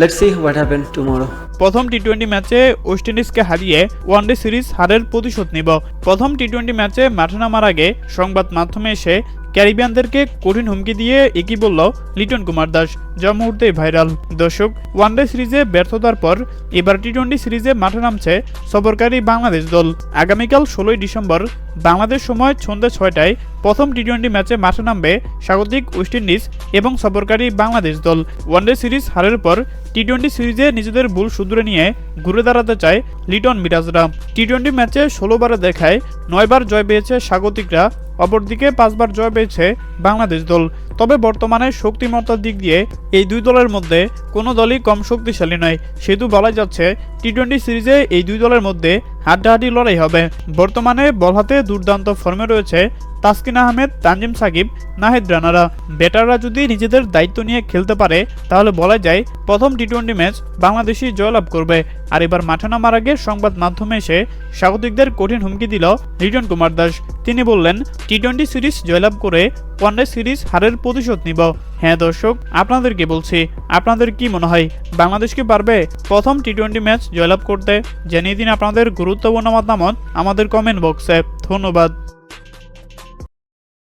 Let's C what happen tomorrow প্রথম T twenty ম্যাচে West ইন্ডিজকে হারিয়ে ওয়ানডে সিরিজ হারের প্রতিশোধ নিব। প্রথম টি টোয়েন্টি ম্যাচে মাঠে নামার আগে সংবাদ মাধ্যমে এসে ক্যারিবিয়ানদেরকে কঠিন হুমকি দিয়ে একই বলল লিটন কুমার দাস। যা মুহূর্তেই ভাইরাল। দর্শক, ওয়ানডে সিরিজে ব্যর্থতার পর এবার টি টোয়েন্টি সিরিজে মাঠে নামছে সফরকারী বাংলাদেশ দল। আগামীকাল ষোলোই ডিসেম্বর, বাংলাদেশ সময় সন্ধ্যা ছয়টায় প্রথম টি টোয়েন্টি ম্যাচে মাঠে নামবে স্বাগতিক ওয়েস্ট ইন্ডিজ এবং সফরকারী বাংলাদেশ দল। ওয়ানডে সিরিজ হারের পর টি টোয়েন্টি সিরিজে নিজেদের ভুল শুধরে নিয়ে ঘুরে দাঁড়াতে চায় লিটন মিরাজরা। টি টোয়েন্টি ম্যাচে ষোলোবারে দেখায় নয়বার জয় পেয়েছে স্বাগতিকরা অপরদিকে পাঁচবার জয় পেয়েছে বাংলাদেশ দল। তবে বর্তমানে শক্তিমত্তার দিক দিয়ে এই দুই দলের মধ্যে কোনো দলই কম শক্তিশালী নয়। সেহেতু বলা যাচ্ছে টি টোয়েন্টি সিরিজে এই দুই দলের মধ্যে হাড্ডাহাড্ডি লড়াই হবে। বর্তমানে বল হাতে দুর্দান্ত ফর্মে রয়েছে তাসকিন আহমেদ, তানজিম সাকিব, নাহিদ রানারা। ব্যাটাররা যদি নিজেদের দায়িত্ব নিয়ে খেলতে পারে, তাহলে বলা যায় প্রথম টি টোয়েন্টি ম্যাচ বাংলাদেশই জয়লাভ করবে। আর এবার মাঠে নামার আগে সংবাদ মাধ্যমে এসে স্বাগতিকদের কঠিন হুমকি দিল লিটন কুমার দাস। তিনি বললেন টি টোয়েন্টি সিরিজ জয়লাভ করে ওয়ানডে সিরিজ হারের প্রতিশোধ নিব। হ্যাঁ দর্শক, আপনাদেরকে বলছি, আপনাদের কি মনে হয়, বাংলাদেশ কি পারবে প্রথম টি টোয়েন্টি ম্যাচ জয়লাভ করতে? জানিয়ে দিন আপনাদের গুরুত্বপূর্ণ মতামত আমাদের কমেন্ট বক্সে ধন্যবাদ।